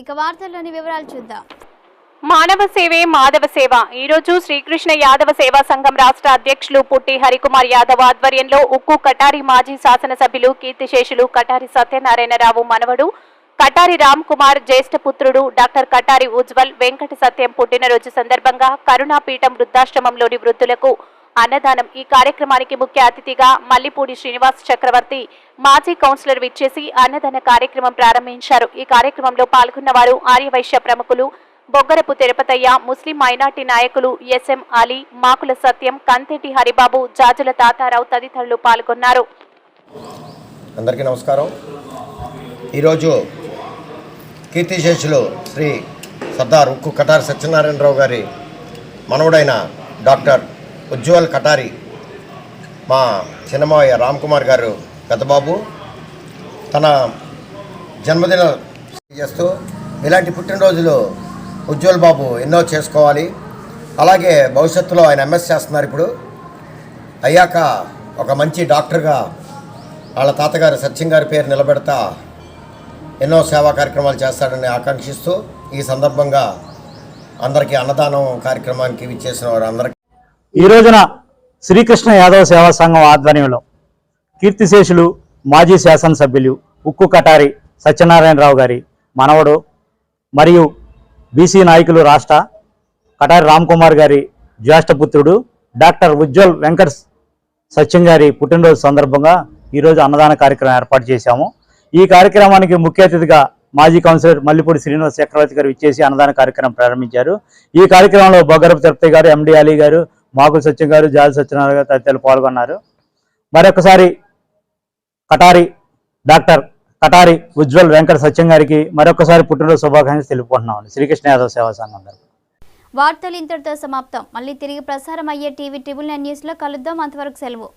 ఇక వార్తల్లోని వివరాలు చూద్దాం. మానవ సేవే మాధవ సేవ. ఈ రోజు శ్రీకృష్ణ యాదవ సేవా సంఘం రాష్ట్ర అధ్యక్షులు పుట్టి హరికుమార్ యాదవ్ ఆధ్వర్యంలో ఉక్కు కటారి మాజీ శాసనసభ్యులు కీర్తిశేషులు కటారి సత్యనారాయణరావు మనవడు కటారి రామ్ కుమార్ జ్యేష్ఠ పుత్రుడు డాక్టర్ కటారి ఉజ్వల్ వెంకట సత్యం పుట్టినరోజు సందర్భంగా కరుణాపీఠం వృద్ధాశ్రమంలోని వృద్ధులకు అన్నదానం ఈ కార్యక్రమానికి ముఖ్య అతిథిగా మల్లిపూడి శ్రీనివాస్ చక్రవర్తి మాజీ కౌన్సిలర్ విచ్చేసి అన్నదాన కార్యక్రమం ప్రారంభించారు. ఈ కార్యక్రమంలో పాల్గొన్న వారు ఆర్యవైశ్య ప్రముఖులు బొగ్గరపు తిరుపతయ్య ముస్లిం మైనార్టీ నాయకులు ఎస్ఎం అలీ మాకుల సత్యం కంతెటి హరిబాబు జాజుల తాతారావు తదితరులు పాల్గొన్నారు. అందరికీ నమస్కారం. ఈరోజు కీర్తిశేషులు శ్రీ సర్దార్ ఉక్కు కటార్ సత్యనారాయణరావు గారి మనవుడైన డాక్టర్ ఉజ్వల్ కటారి మా చిన్నమావయ్య రామ్ కుమార్ గారు పెద్దబాబు తన జన్మదిన చేస్తూ ఇలాంటి పుట్టినరోజులు ఉజ్వల్ బాబు ఎన్నో చేసుకోవాలి. అలాగే భవిష్యత్తులో ఆయన ఎంఎస్ చేస్తున్నారు ఇప్పుడు. అయ్యాక ఒక మంచి డాక్టర్గా వాళ్ళ తాతగారు సత్యం గారి పేరు నిలబెడతా ఎన్నో సేవా కార్యక్రమాలు చేస్తాడని ఆకాంక్షిస్తూ ఈ సందర్భంగా అందరికీ అన్నదానం కార్యక్రమానికి చేసిన వారు అందరికీ ఈ రోజున శ్రీకృష్ణ యాదవ సేవా సంఘం ఆధ్వర్యంలో కీర్తిశేషులు మాజీ శాసనసభ్యులు ఉక్కు కటారి సత్యనారాయణరావు గారి మనవడు మరియు బీసీ నాయకులు రాష్ట్ర కటారి రామ్ కుమార్ గారి జ్యేష్ఠపుత్రుడు డాక్టర్ ఉజ్వల్ వెంకట సత్యం గారి పుట్టినరోజు సందర్భంగా ఈరోజు అన్నదాన కార్యక్రమం ఏర్పాటు చేశాము. ఈ కార్యక్రమానికి ముఖ్య అతిథిగా మాజీ కౌన్సిలర్ మల్లిపూడి శ్రీనివాస్ చక్రవర్తి గారు ఇచ్చేసి అన్నదాన కార్యక్రమం ప్రారంభించారు. ఈ కార్యక్రమంలో బొగ్గరపు తిరుపతి గారు ఎండి అలీ గారు మాకుల సత్యం గారు జాలి సత్యనారాయణ గారు తదితరులు పాల్గొన్నారు. మరొకసారి కటారి డాక్టర్ కటారి ఉజ్వల్ వెంకట సత్యం గారికి మరొకసారి పుట్టినరోజు శుభాకాంక్షలు తెలుపుకుంటున్నాం శ్రీకృష్ణ యాదవ్ సేవా సంఘం తరపున. వార్తలు ఇంతటితో సమాప్తం. మళ్ళీ తిరిగి ప్రసారం అయ్యే టీవీ ట్రిబుల్ నైన్ న్యూస్లో కలుద్దాం. అంతవరకు సెలవు.